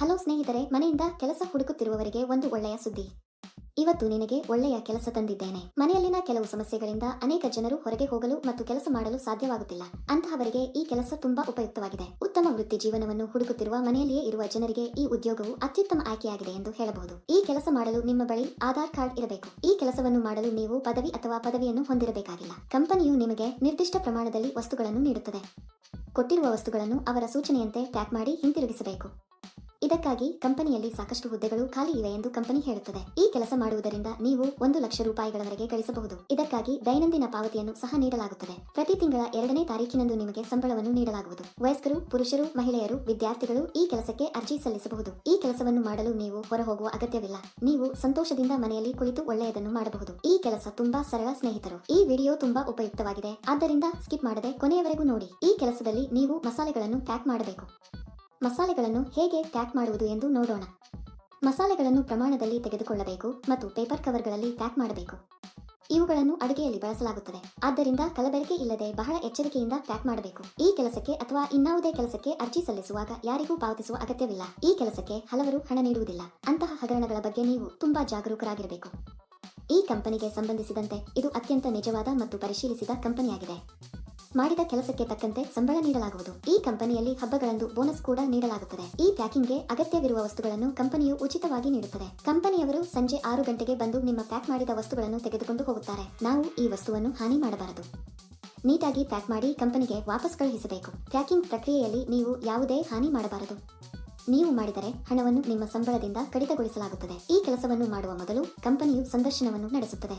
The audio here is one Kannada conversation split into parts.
ಹಲೋ ಸ್ನೇಹಿತರೆ, ಮನೆಯಿಂದ ಕೆಲಸ ಹುಡುಕುತ್ತಿರುವವರಿಗೆ ಒಂದು ಒಳ್ಳೆಯ ಸುದ್ದಿ. ಇವತ್ತು ನಿನಗೆ ಒಳ್ಳೆಯ ಕೆಲಸ ತಂದಿದ್ದೇನೆ. ಮನೆಯಲ್ಲಿನ ಕೆಲವು ಸಮಸ್ಯೆಗಳಿಂದ ಅನೇಕ ಜನರು ಹೊರಗೆ ಹೋಗಲು ಮತ್ತು ಕೆಲಸ ಮಾಡಲು ಸಾಧ್ಯವಾಗುತ್ತಿಲ್ಲ. ಅಂತಹವರಿಗೆ ಈ ಕೆಲಸ ತುಂಬಾ ಉಪಯುಕ್ತವಾಗಿದೆ. ಉತ್ತಮ ವೃತ್ತಿ ಜೀವನವನ್ನು ಹುಡುಕುತ್ತಿರುವ ಮನೆಯಲ್ಲಿಯೇ ಇರುವ ಜನರಿಗೆ ಈ ಉದ್ಯೋಗವು ಅತ್ಯುತ್ತಮ ಆಯ್ಕೆಯಾಗಿದೆ ಎಂದು ಹೇಳಬಹುದು. ಈ ಕೆಲಸ ಮಾಡಲು ನಿಮ್ಮ ಬಳಿ ಆಧಾರ್ ಕಾರ್ಡ್ ಇರಬೇಕು. ಈ ಕೆಲಸವನ್ನು ಮಾಡಲು ನೀವು ಪದವಿ ಅಥವಾ ಪದವಿಯನ್ನು ಹೊಂದಿರಬೇಕಾಗಿಲ್ಲ. ಕಂಪನಿಯು ನಿಮಗೆ ನಿರ್ದಿಷ್ಟ ಪ್ರಮಾಣದಲ್ಲಿ ವಸ್ತುಗಳನ್ನು ನೀಡುತ್ತದೆ. ಕೊಟ್ಟಿರುವ ವಸ್ತುಗಳನ್ನು ಅವರ ಸೂಚನೆಯಂತೆ ಪ್ಯಾಕ್ ಮಾಡಿ ಹಿಂತಿರುಗಿಸಬೇಕು. ಇದಕ್ಕಾಗಿ ಕಂಪನಿಯಲ್ಲಿ ಸಾಕಷ್ಟು ಹುದ್ದೆಗಳು ಖಾಲಿ ಇವೆ ಎಂದು ಕಂಪನಿ ಹೇಳುತ್ತದೆ. ಈ ಕೆಲಸ ಮಾಡುವುದರಿಂದ ನೀವು ಒಂದು ಲಕ್ಷ ರೂಪಾಯಿಗಳವರೆಗೆ ಗಳಿಸಬಹುದು. ಇದಕ್ಕಾಗಿ ದೈನಂದಿನ ಪಾವತಿಯನ್ನು ಸಹ ನೀಡಲಾಗುತ್ತದೆ. ಪ್ರತಿ ತಿಂಗಳ ಎರಡನೇ ತಾರೀಕಿನಂದು ನಿಮಗೆ ಸಂಬಳವನ್ನು ನೀಡಲಾಗುವುದು. ವಯಸ್ಕರು, ಪುರುಷರು, ಮಹಿಳೆಯರು, ವಿದ್ಯಾರ್ಥಿಗಳು ಈ ಕೆಲಸಕ್ಕೆ ಅರ್ಜಿ ಸಲ್ಲಿಸಬಹುದು. ಈ ಕೆಲಸವನ್ನು ಮಾಡಲು ನೀವು ಹೊರಹೋಗುವ ಅಗತ್ಯವಿಲ್ಲ. ನೀವು ಸಂತೋಷದಿಂದ ಮನೆಯಲ್ಲಿ ಕುಳಿತು ಒಳ್ಳೆಯದನ್ನು ಮಾಡಬಹುದು. ಈ ಕೆಲಸ ತುಂಬಾ ಸರಳ ಸ್ನೇಹಿತರು. ಈ ವಿಡಿಯೋ ತುಂಬಾ ಉಪಯುಕ್ತವಾಗಿದೆ. ಆದ್ದರಿಂದ ಸ್ಕಿಪ್ ಮಾಡದೆ ಕೊನೆಯವರೆಗೂ ನೋಡಿ. ಈ ಕೆಲಸದಲ್ಲಿ ನೀವು ಮಸಾಲೆಗಳನ್ನು ಪ್ಯಾಕ್ ಮಾಡಬೇಕು. ಮಸಾಲೆಗಳನ್ನು ಹೇಗೆ ಪ್ಯಾಕ್ ಮಾಡುವುದು ಎಂದು ನೋಡೋಣ. ಮಸಾಲೆಗಳನ್ನು ಪ್ರಮಾಣದಲ್ಲಿ ತೆಗೆದುಕೊಳ್ಳಬೇಕು ಮತ್ತು ಪೇಪರ್ ಕವರ್ಗಳಲ್ಲಿ ಪ್ಯಾಕ್ ಮಾಡಬೇಕು. ಇವುಗಳನ್ನು ಅಡುಗೆಯಲ್ಲಿ ಬಳಸಲಾಗುತ್ತದೆ. ಆದ್ದರಿಂದ ಕಲಬೆರಕೆ ಇಲ್ಲದೆ ಬಹಳ ಎಚ್ಚರಿಕೆಯಿಂದ ಪ್ಯಾಕ್ ಮಾಡಬೇಕು. ಈ ಕೆಲಸಕ್ಕೆ ಅಥವಾ ಇನ್ನಾವುದೇ ಕೆಲಸಕ್ಕೆ ಅರ್ಜಿ ಸಲ್ಲಿಸುವಾಗ ಯಾರಿಗೂ ಪಾವತಿಸುವ ಅಗತ್ಯವಿಲ್ಲ. ಈ ಕೆಲಸಕ್ಕೆ ಹಲವರು ಹಣ ನೀಡುವುದಿಲ್ಲ. ಅಂತಹ ಹಗರಣಗಳ ಬಗ್ಗೆ ನೀವು ತುಂಬಾ ಜಾಗರೂಕರಾಗಿರಬೇಕು. ಈ ಕಂಪನಿಗೆ ಸಂಬಂಧಿಸಿದಂತೆ ಇದು ಅತ್ಯಂತ ನಿಜವಾದ ಮತ್ತು ಪರಿಶೀಲಿಸಿದ ಕಂಪನಿಯಾಗಿದೆ. ಮಾಡಿದ ಕೆಲಸಕ್ಕೆ ತಕ್ಕಂತೆ ಸಂಬಳ ನೀಡಲಾಗುವುದು. ಈ ಕಂಪನಿಯಲ್ಲಿ ಹಬ್ಬಗಳಂದು ಬೋನಸ್ ಕೂಡ ನೀಡಲಾಗುತ್ತದೆ. ಈ ಪ್ಯಾಕಿಂಗ್ಗೆ ಅಗತ್ಯವಿರುವ ವಸ್ತುಗಳನ್ನು ಕಂಪನಿಯು ಉಚಿತವಾಗಿ ನೀಡುತ್ತದೆ. ಕಂಪನಿಯವರು ಸಂಜೆ ಆರು ಗಂಟೆಗೆ ಬಂದು ನಿಮ್ಮ ಪ್ಯಾಕ್ ಮಾಡಿದ ವಸ್ತುಗಳನ್ನು ತೆಗೆದುಕೊಂಡು ಹೋಗುತ್ತಾರೆ. ನಾವು ಈ ವಸ್ತುವನ್ನು ಹಾನಿ ಮಾಡಬಾರದು. ನೀಟಾಗಿ ಪ್ಯಾಕ್ ಮಾಡಿ ಕಂಪನಿಗೆ ವಾಪಸ್ ಕಳುಹಿಸಬೇಕು. ಪ್ಯಾಕಿಂಗ್ ಪ್ರಕ್ರಿಯೆಯಲ್ಲಿ ನೀವು ಯಾವುದೇ ಹಾನಿ ಮಾಡಬಾರದು. ನೀವು ಮಾಡಿದರೆ ಹಣವನ್ನು ನಿಮ್ಮ ಸಂಬಳದಿಂದ ಕಡಿತಗೊಳಿಸಲಾಗುತ್ತದೆ. ಈ ಕೆಲಸವನ್ನು ಮಾಡುವ ಮೊದಲು ಕಂಪನಿಯು ಸಂದರ್ಶನವನ್ನು ನಡೆಸುತ್ತದೆ.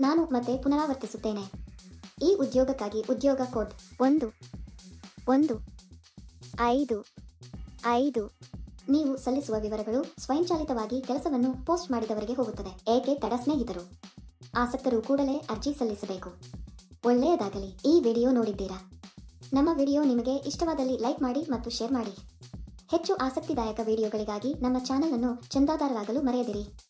ನಾನು ಮತ್ತೆ ಪುನರಾವರ್ತಿಸುತ್ತೇನೆ. ಈ ಉದ್ಯೋಗಕ್ಕಾಗಿ ಉದ್ಯೋಗ ಕೋಡ್ ಒಂದು ಒಂದು, ಐದು ಐದು. ನೀವು ಸಲ್ಲಿಸುವ ವಿವರಗಳು ಸ್ವಯಂಚಾಲಿತವಾಗಿ ಕೆಲಸವನ್ನು ಪೋಸ್ಟ್ ಮಾಡಿದವರಿಗೆ ಹೋಗುತ್ತದೆ. ಏಕೆ ತಡ ಸ್ನೇಹಿತರು? ಆಸಕ್ತರು ಕೂಡಲೇ ಅರ್ಜಿ ಸಲ್ಲಿಸಬೇಕು. ಒಳ್ಳೆಯದಾಗಲಿ. ಈ ವಿಡಿಯೋ ನೋಡಿದ್ದೀರಾ? ನಮ್ಮ ವಿಡಿಯೋ ನಿಮಗೆ ಇಷ್ಟವಾದಲ್ಲಿ ಲೈಕ್ ಮಾಡಿ ಮತ್ತು ಶೇರ್ ಮಾಡಿ. ಹೆಚ್ಚು ಆಸಕ್ತಿದಾಯಕ ವಿಡಿಯೋಗಳಿಗಾಗಿ ನಮ್ಮ ಚಾನಲ್ ಅನ್ನು ಚಂದಾದಾರರಾಗಲು ಮರೆಯದಿರಿ.